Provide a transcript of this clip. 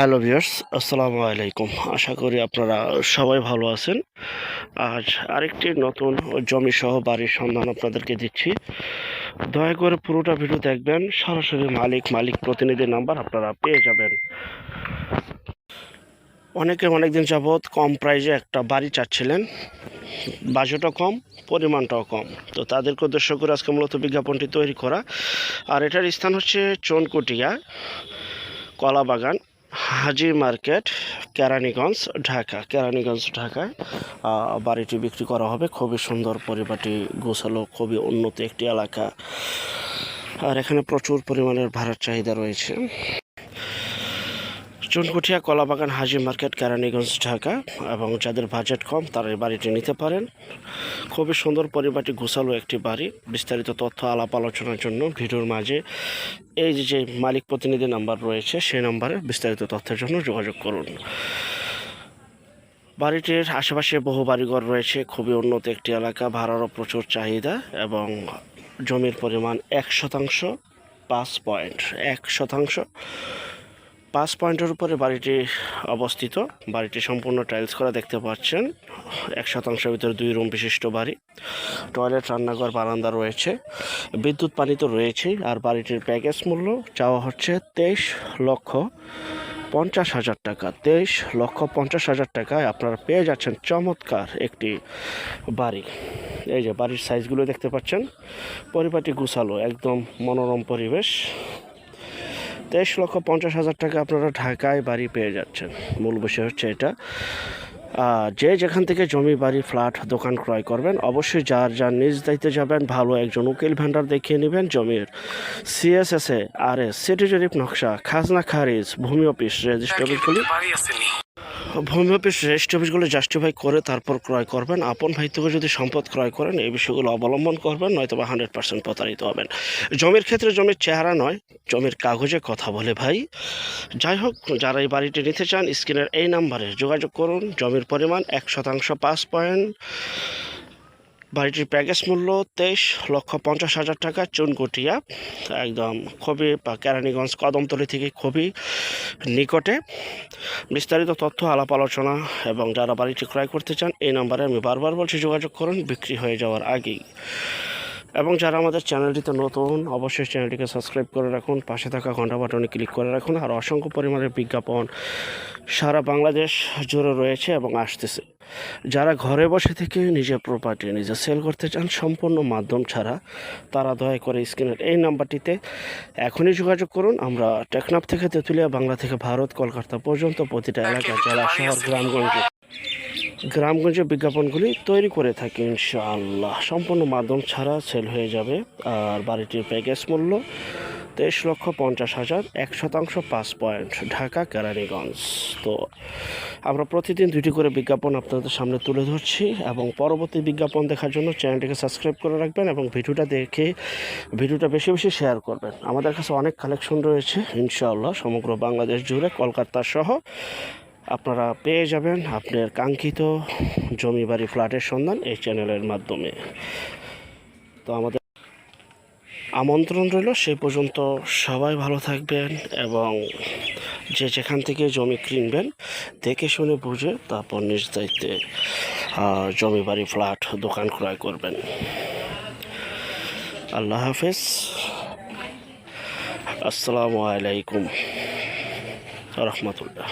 Hello viewers, আসসালামু আলাইকুম। আশা করি আপনারা সবাই ভালো আছেন। আজ আরেকটি নতুন জমি সহ বাড়ির সন্ধান আপনাদেরকে দিচ্ছি। দয়া করে পুরোটা ভিডিও দেখবেন, সরাসরি মালিক মালিক প্রতিনিধির নাম্বার আপনারা পেয়ে যাবেন। অনেকে অনেকদিন যাবৎ কম প্রাইজে একটা বাড়ি চাচ্ছিলেন, বাজেটও কম, পরিমাণটাও কম। তো তাদেরকে উদ্দেশ্য করে আজকে মূলত বিজ্ঞাপনটি তৈরি করা। আর এটার স্থান হচ্ছে চনকুটিয়া, কলাবাগান। হাজি মার্কেট, কেরানীগঞ্জ, ঢাকা। কেরানীগঞ্জ ঢাকায় বাড়িটি বিক্রি করা হবে। খুবই সুন্দর পরিবারটি গোছালো, খুবই উন্নত একটি এলাকা। আর এখানে প্রচুর পরিমাণের ভাড়ার চাহিদা রয়েছে। চুনকুঠিয়া কলাবাগান হাজি মার্কেট, কেরানীগঞ্জ, ঢাকা। এবং যাদের বাজেট কম, তারা এই বাড়িটি নিতে পারেন। খুবই সুন্দর পরিবারটি, গোছালো একটি বাড়ি। বিস্তারিত তথ্য, আলাপ আলোচনার জন্য ভিডিওর মাঝে এই যে মালিক প্রতিনিধি নাম্বার রয়েছে সেই নাম্বারে বিস্তারিত তথ্যের জন্য যোগাযোগ করুন। বাড়িটির আশেপাশে বহু বাড়িঘর রয়েছে, খুবই উন্নত একটি এলাকা, ভাড়ারও প্রচুর চাহিদা এবং জমির পরিমাণ এক শতাংশ, পাঁচ পয়েন্ট এক শতাংশ। পাঁচ পয়েন্টের উপরে বাড়িটি অবস্থিত। বাড়িটি সম্পূর্ণ টাইলস করা দেখতে পাচ্ছেন। এক শতাংশের ভিতরে দুই রুম বিশিষ্ট বাড়ি। টয়লেট রান্নাঘর, বারান্দা রয়েছে। বিদ্যুৎ, পানি তো রয়েছেই। আর বাড়িটির প্যাকেজ মূল্য চাওয়া হচ্ছে তেইশ লক্ষ পঞ্চাশ হাজার টাকা। তেইশ লক্ষ পঞ্চাশ হাজার টাকায় আপনারা পেয়ে যাচ্ছেন চমৎকার একটি বাড়ি। এই যে বাড়ির সাইজগুলো দেখতে পাচ্ছেন। পরিপাটি গুছালো, একদম মনোরম পরিবেশ। তেইশ লক্ষ পঞ্চাশ হাজার টাকা আপনারা ঢাকায় বাড়ি পেয়ে যাচ্ছেন। মূল বিষয় হচ্ছে এটা। যে যেখান থেকে জমি, বাড়ি, ফ্ল্যাট, দোকান ক্রয় করবেন, অবশ্যই যার যার নিজ দায়িত্বে যাবেন, ভালো একজন উকিল ভেন্ডার দেখিয়ে নেবেন, জমির সিএসএসএ আর এস সিটি জরিপ নকশা খাজনা খারিজ, ভূমি অফিস রেজিস্ট্রি ভূমি অফিস রেজিস্ট্রি অফিসগুলো জাস্টিফাই করে তারপর ক্রয় করবেন। আপন ভাই থেকে যদি সম্পদ ক্রয় করেন, এই বিষয়গুলো অবলম্বন করবেন নয়তো বা হান্ড্রেড পার্সেন্ট প্রতারিত হবেন। জমির ক্ষেত্রে জমির চেহারা নয়, জমির কাগজে কথা বলে ভাই। যাই হোক, যারা এই বাড়িটি নিতে চান, স্ক্রিনের এই নাম্বারে যোগাযোগ করুন। জমির পরিমাণ এক শতাংশ পাঁচ পয়েন্ট। বাড়িটির প্যাকেজ মূল্য তেইশ লক্ষ পঞ্চাশ হাজার টাকা, চুনকুটিয়া, একদম খুবই কেরানীগঞ্জ কদমতলি থেকে খুবই নিকটে। বিস্তারিত তথ্য, আলাপ, আলোচনা এবং যারা বাড়িটি ক্রয় করতে চান, এই নাম্বারে আমি বারবার বলছি, যোগাযোগ করুন, বিক্রি হয়ে যাওয়ার আগেই। এবং যারা আমাদের চ্যানেলটিতে নতুন, অবশ্যই চ্যানেলটিকে সাবস্ক্রাইব করে রাখুন, পাশে থাকা ঘণ্টা বাটনে ক্লিক করে রাখুন, আর অসংখ্য পরিমাণের বিজ্ঞাপন সারা বাংলাদেশ জুড়ে রয়েছে এবং আসতেছে। যারা ঘরে বসে থেকে নিজের প্রপার্টি নিজে সেল করতে চান সম্পূর্ণ মাধ্যম ছাড়া তারা দয়া করে স্ক্রিনের এই নাম্বারটিতে এখনই যোগাযোগ করুন। আমরা টেকনাফ থেকে তেঁতুলিয়া বাংলা থেকে ভারত কলকাতা পর্যন্ত প্রতিটা এলাকা জেলা শহর গ্রামগঞ্জে। গ্রামগঞ্জে বিজ্ঞাপনগুলি তৈরি করে থাকি ইনশাআল্লাহ। সম্পূর্ণ মাধ্যম ছাড়া সেল হয়ে যাবে। আর বাড়িটির প্যাকেজ মূল্য তেইশ লক্ষ পঞ্চাশ হাজার এক শতাংশ পাঁচ পয়েন্ট ঢাকা কেরানীগঞ্জ। তো আমরা প্রতিদিন দুটি করে বিজ্ঞাপন আপনাদের সামনে তুলে ধরছি এবং পরবর্তী বিজ্ঞাপন দেখার জন্য চ্যানেলটিকে সাবস্ক্রাইব করে রাখবেন এবং ভিডিওটা দেখে ভিডিওটা বেশি বেশি শেয়ার করবেন। আমাদের কাছে অনেক কালেকশন রয়েছে, ইনশাআল্লাহ, সমগ্র বাংলাদেশ জুড়ে কলকাতা সহ আপনারা পেয়ে যাবেন আপনার কাঙ্ক্ষিত জমি বাড়ি ফ্ল্যাটের সন্ধান এই চ্যানেলের মাধ্যমে। তো আমাদের আমন্ত্রণ রইল সেই পর্যন্ত সবাই ভালো থাকবেন এবং যে যেখান থেকে জমি কিনবেন, দেখে শুনে বুঝে তারপর নিজ দায়িত্বে জমি বাড়ি, ফ্ল্যাট, দোকান ক্রয় করবেন। আল্লাহ হাফেজ। আসসালামু আলাইকুম। রহমতুল্লাহ।